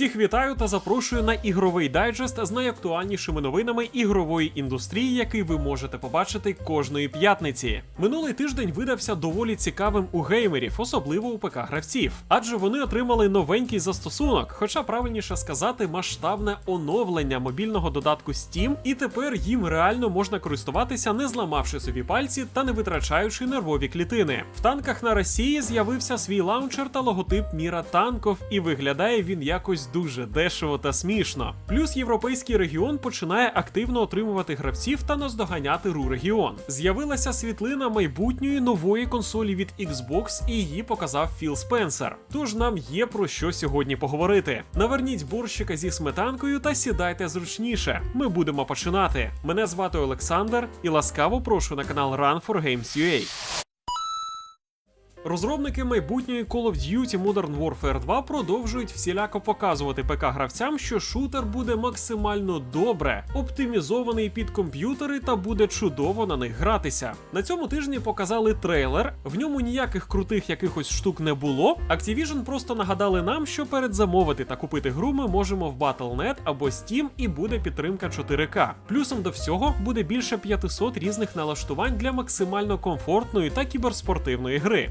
Всіх вітаю та запрошую на ігровий дайджест з найактуальнішими новинами ігрової індустрії, який ви можете побачити кожної п'ятниці. Минулий тиждень видався доволі цікавим у геймерів, особливо у ПК гравців, адже вони отримали новенький застосунок, хоча правильніше сказати, масштабне оновлення мобільного додатку Steam, і тепер їм реально можна користуватися, не зламавши собі пальці та не витрачаючи нервові клітини. В танках на Росії з'явився свій лаунчер та логотип Міра танков, і виглядає він якось дуже дешево та смішно. Плюс європейський регіон починає активно отримувати гравців та наздоганяти ру регіон. З'явилася світлина майбутньої нової консолі від Xbox, і її показав Філ Спенсер. Тож нам є про що сьогодні поговорити. Наверніть борщика зі сметанкою та сідайте зручніше. Ми будемо починати. Мене звати Олександр і ласкаво прошу на канал Run for Games UA. Розробники майбутньої Call of Duty Modern Warfare 2 продовжують всіляко показувати ПК гравцям, що шутер буде максимально добре оптимізований під комп'ютери та буде чудово на них гратися. На цьому тижні показали трейлер. В ньому ніяких крутих якихось штук не було. Activision просто нагадали нам, що передзамовити та купити гру ми можемо в Battle.net або Steam і буде підтримка 4К. Плюсом до всього буде більше 500 різних налаштувань для максимально комфортної та кіберспортивної гри.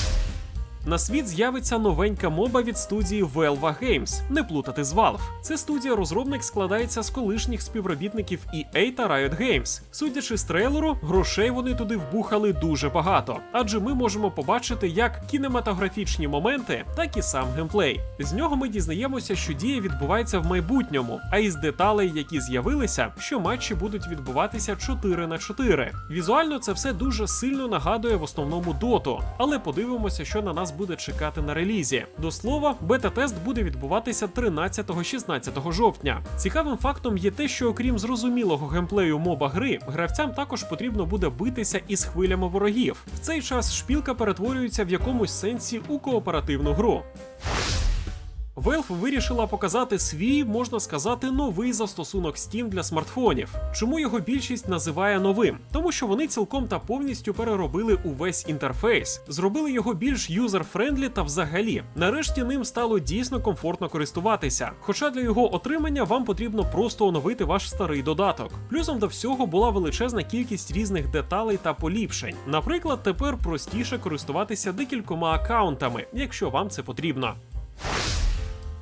На світ з'явиться новенька моба від студії Velva Games, не плутати з Valve. Це студія-розробник складається з колишніх співробітників EA та Riot Games. Судячи з трейлеру, грошей вони туди вбухали дуже багато, адже ми можемо побачити як кінематографічні моменти, так і сам геймплей. З нього ми дізнаємося, що дія відбувається в майбутньому, а із деталей, які з'явилися, що матчі будуть відбуватися 4 на 4. Візуально це все дуже сильно нагадує в основному доту, але подивимося, що на нас буде чекати на релізі. До слова, бета-тест буде відбуватися 13-16 жовтня. Цікавим фактом є те, що окрім зрозумілого геймплею моба гри, гравцям також потрібно буде битися із хвилями ворогів. В цей час шпілка перетворюється в якомусь сенсі у кооперативну гру. Valve вирішила показати свій, можна сказати, новий застосунок Steam для смартфонів. Чому його більшість називає новим? Тому що вони цілком та повністю переробили увесь інтерфейс, зробили його більш юзер-френдлі та взагалі. Нарешті ним стало дійсно комфортно користуватися. Хоча для його отримання вам потрібно просто оновити ваш старий додаток. Плюсом до всього була величезна кількість різних деталей та поліпшень. Наприклад, тепер простіше користуватися декількома аккаунтами, якщо вам це потрібно.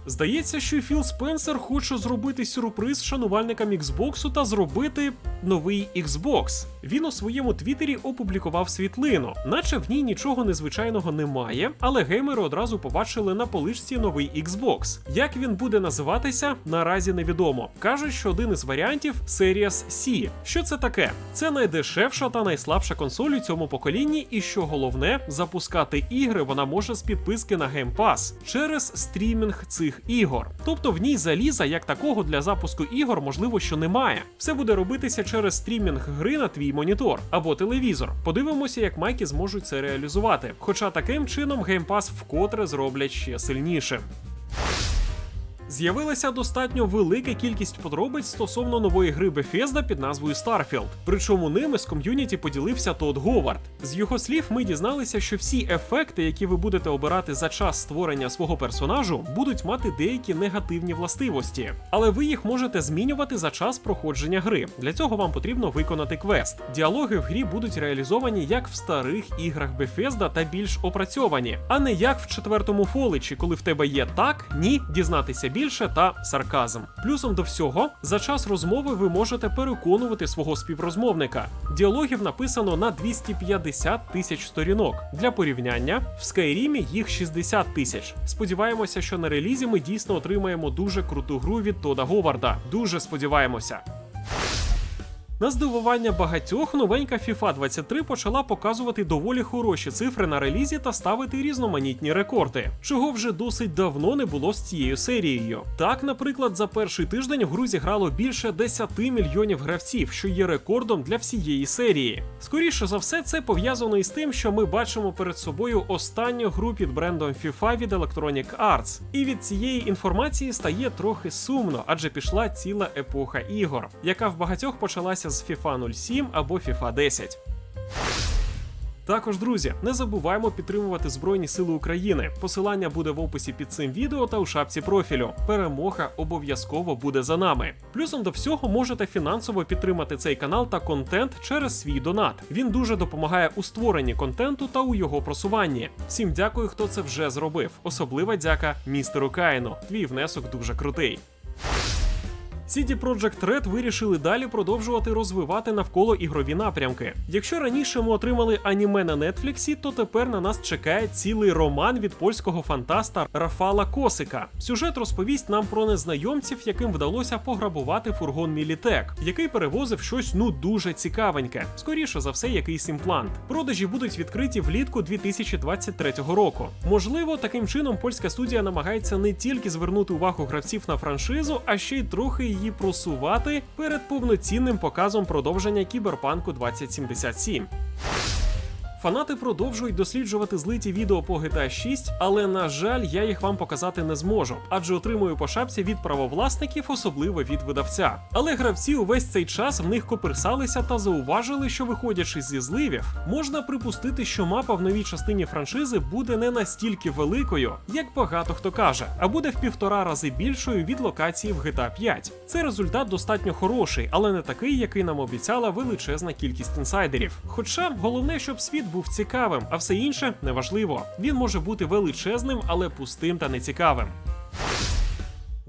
Здається, що Філ Спенсер хоче зробити сюрприз шанувальникам Xbox та зробити новий Xbox. Він у своєму твіттері опублікував світлину, наче в ній нічого незвичайного немає, але геймери одразу побачили на поличці новий Xbox. Як він буде називатися, наразі невідомо. Кажуть, що один із варіантів Series C. Що це таке? Це найдешевша та найслабша консоль у цьому поколінні, і що головне, запускати ігри вона може з підписки на Game Pass через стрімінг цих ігор. Тобто в ній заліза як такого для запуску ігор можливо, що немає. Все буде робитися через стрімінг гри на твій монітор або телевізор. Подивимося, як майки зможуть це реалізувати. Хоча таким чином Game Pass вкотре зроблять ще сильнішим. З'явилася достатньо велика кількість подробиць стосовно нової гри Bethesda під назвою Starfield. Причому ними з ком'юніті поділився Тодд Говард. З його слів, ми дізналися, що всі ефекти, які ви будете обирати за час створення свого персонажу, будуть мати деякі негативні властивості, але ви їх можете змінювати за час проходження гри. Для цього вам потрібно виконати квест. Діалоги в грі будуть реалізовані як в старих іграх Bethesda та більш опрацьовані, а не як в четвертому фоличі, коли в тебе є так, ні, дізнатися більше та сарказм. Плюсом до всього, за час розмови ви можете переконувати свого співрозмовника. Діалогів написано на 250 тисяч сторінок. Для порівняння в Скайрімі їх 60 тисяч. Сподіваємося, що на релізі ми дійсно отримаємо дуже круту гру від Тода Говарда. Дуже сподіваємося. На здивування багатьох новенька FIFA 23 почала показувати доволі хороші цифри на релізі та ставити різноманітні рекорди, чого вже досить давно не було з цією серією. Так, наприклад, за перший тиждень в гру зіграло більше 10 мільйонів гравців, що є рекордом для всієї серії. Скоріше за все, це пов'язано із тим, що ми бачимо перед собою останню гру під брендом FIFA від Electronic Arts. І від цієї інформації стає трохи сумно, адже пішла ціла епоха ігор, яка в багатьох почалася з FIFA 07 або FIFA 10. Також, друзі, не забуваємо підтримувати Збройні Сили України. Посилання буде в описі під цим відео та у шапці профілю. Перемога обов'язково буде за нами. Плюсом до всього можете фінансово підтримати цей канал та контент через свій донат. Він дуже допомагає у створенні контенту та у його просуванні. Всім дякую, хто це вже зробив. Особлива дяка містеру Каїну. Твій внесок дуже крутий. CD Projekt Red вирішили далі продовжувати розвивати навколо ігрові напрямки. Якщо раніше ми отримали аніме на Нетфліксі, то тепер на нас чекає цілий роман від польського фантаста Рафала Косика. Сюжет розповість нам про незнайомців, яким вдалося пограбувати фургон Мілітек, який перевозив щось ну дуже цікавеньке. Скоріше за все, якийсь імплант. Продажі будуть відкриті влітку 2023 року. Можливо, таким чином польська студія намагається не тільки звернути увагу гравців на франшизу, а ще й трохи її просувати перед повноцінним показом продовження кіберпанку 2077. Фанати продовжують досліджувати злиті відео по GTA 6, але на жаль, я їх вам показати не зможу, адже отримую по шапці від правовласників, особливо від видавця. Але гравці увесь цей час в них коперсалися та зауважили, що виходячи зі зливів, можна припустити, що мапа в новій частині франшизи буде не настільки великою, як багато хто каже, а буде в півтора рази більшою від локації в GTA 5. Цей результат достатньо хороший, але не такий, який нам обіцяла величезна кількість інсайдерів. Хоча головне, щоб світ був цікавим, а все інше неважливо. Він може бути величезним, але пустим та нецікавим.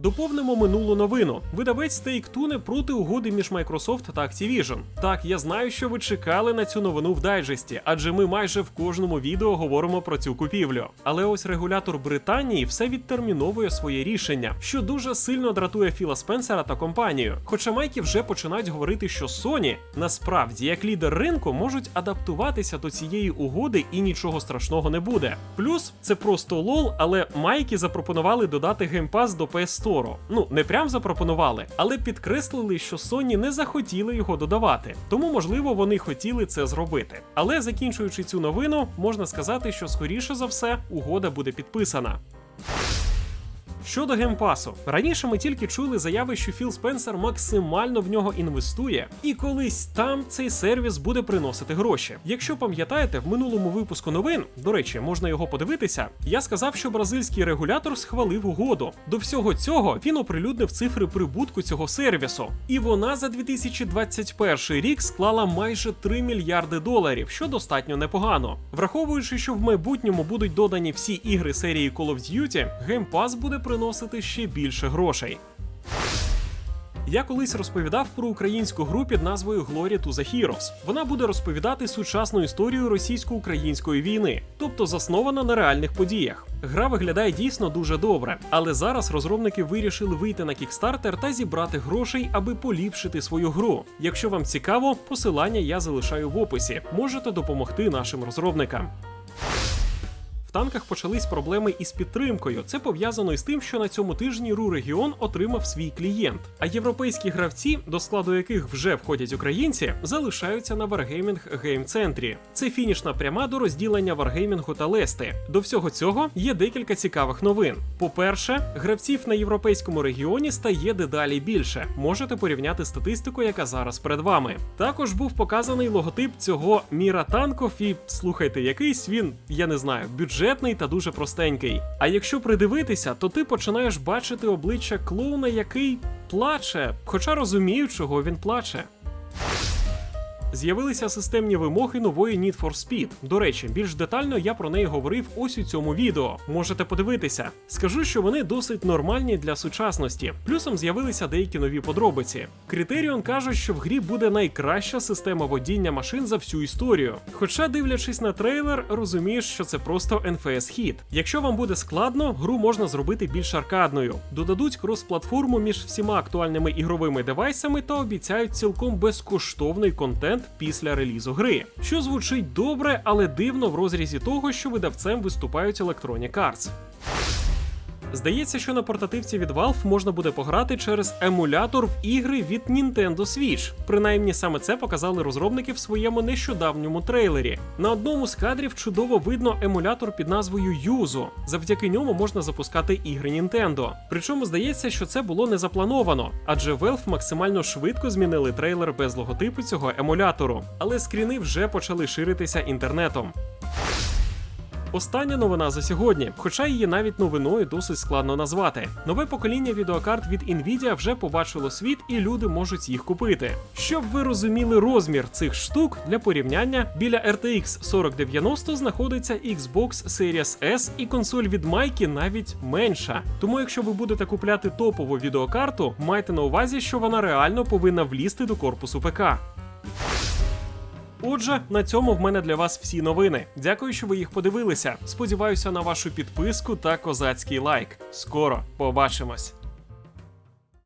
Доповнимо минулу новину. Видавець Take-Two не проти угоди між Microsoft та Activision. Так, я знаю, що ви чекали на цю новину в дайджесті, адже ми майже в кожному відео говоримо про цю купівлю. Але ось регулятор Британії все відтерміновує своє рішення, що дуже сильно дратує Філа Спенсера та компанію. Хоча майки вже починають говорити, що Sony насправді як лідер ринку можуть адаптуватися до цієї угоди і нічого страшного не буде. Плюс це просто лол, але майки запропонували додати геймпас до PS100. Торо. Ну, не прям запропонували, але підкреслили, що Sony не захотіли його додавати, тому можливо вони хотіли це зробити. Але закінчуючи цю новину, можна сказати, що скоріше за все угода буде підписана. Щодо геймпасу, раніше ми тільки чули заяви, що Філ Спенсер максимально в нього інвестує, і колись там цей сервіс буде приносити гроші. Якщо пам'ятаєте, в минулому випуску новин, до речі, можна його подивитися. Я сказав, що бразильський регулятор схвалив угоду. До всього цього він оприлюднив цифри прибутку цього сервісу, і вона за 2021 рік склала майже 3 мільярди доларів, що достатньо непогано. Враховуючи, що в майбутньому будуть додані всі ігри серії Call of Duty, геймпас буде приносити ще більше грошей. Я колись розповідав про українську гру під назвою Glory to the Heroes. Вона буде розповідати сучасну історію російсько-української війни, тобто заснована на реальних подіях. Гра виглядає дійсно дуже добре, але зараз розробники вирішили вийти на кікстартер та зібрати грошей, аби поліпшити свою гру. Якщо вам цікаво, посилання я залишаю в описі. Можете допомогти нашим розробникам. В танках почались проблеми із підтримкою. Це пов'язано із тим, що на цьому тижні РУ регіон отримав свій клієнт. А європейські гравці, до складу яких вже входять українці, залишаються на Wargaming Game Центрі. Це фінішна пряма до розділення Wargaming та Лести. До всього цього є декілька цікавих новин. По-перше, гравців на європейському регіоні стає дедалі більше. Можете порівняти статистику, яка зараз перед вами. Також був показаний логотип цього Міра танков, і слухайте, якийсь він, я не знаю, бюджет бюджетний та дуже простенький. А якщо придивитися, то ти починаєш бачити обличчя клоуна, який плаче, хоча розумію, чого він плаче. З'явилися системні вимоги нової Need for Speed. До речі, більш детально я про неї говорив ось у цьому відео. Можете подивитися. Скажу, що вони досить нормальні для сучасності. Плюсом з'явилися деякі нові подробиці. Критеріон каже, що в грі буде найкраща система водіння машин за всю історію. Хоча, дивлячись на трейлер, розумієш, що це просто NFS хід. Якщо вам буде складно, гру можна зробити більш аркадною. Додадуть крос-платформу між всіма актуальними ігровими девайсами та обіцяють цілком безкоштовний контент після релізу гри, що звучить добре, але дивно в розрізі того, що видавцем виступають Electronic Arts. Здається, що на портативці від Valve можна буде пограти через емулятор в ігри від Nintendo Switch. Принаймні саме це показали розробники в своєму нещодавньому трейлері. На одному з кадрів чудово видно емулятор під назвою Yuzu. Завдяки ньому можна запускати ігри Nintendo. Причому здається, що це було не заплановано, адже Valve максимально швидко змінили трейлер без логотипу цього емулятору. Але скріни вже почали ширитися інтернетом. Остання новина за сьогодні, хоча її навіть новиною досить складно назвати. Нове покоління відеокарт від Nvidia вже побачило світ, і люди можуть їх купити. Щоб ви розуміли розмір цих штук для порівняння, біля RTX 4090 знаходиться Xbox Series S і консоль від Майки навіть менша. Тому, якщо ви будете купляти топову відеокарту, майте на увазі, що вона реально повинна влізти до корпусу ПК. Отже, на цьому в мене для вас всі новини. Дякую, що ви їх подивилися. Сподіваюся на вашу підписку та козацький лайк. Скоро побачимось.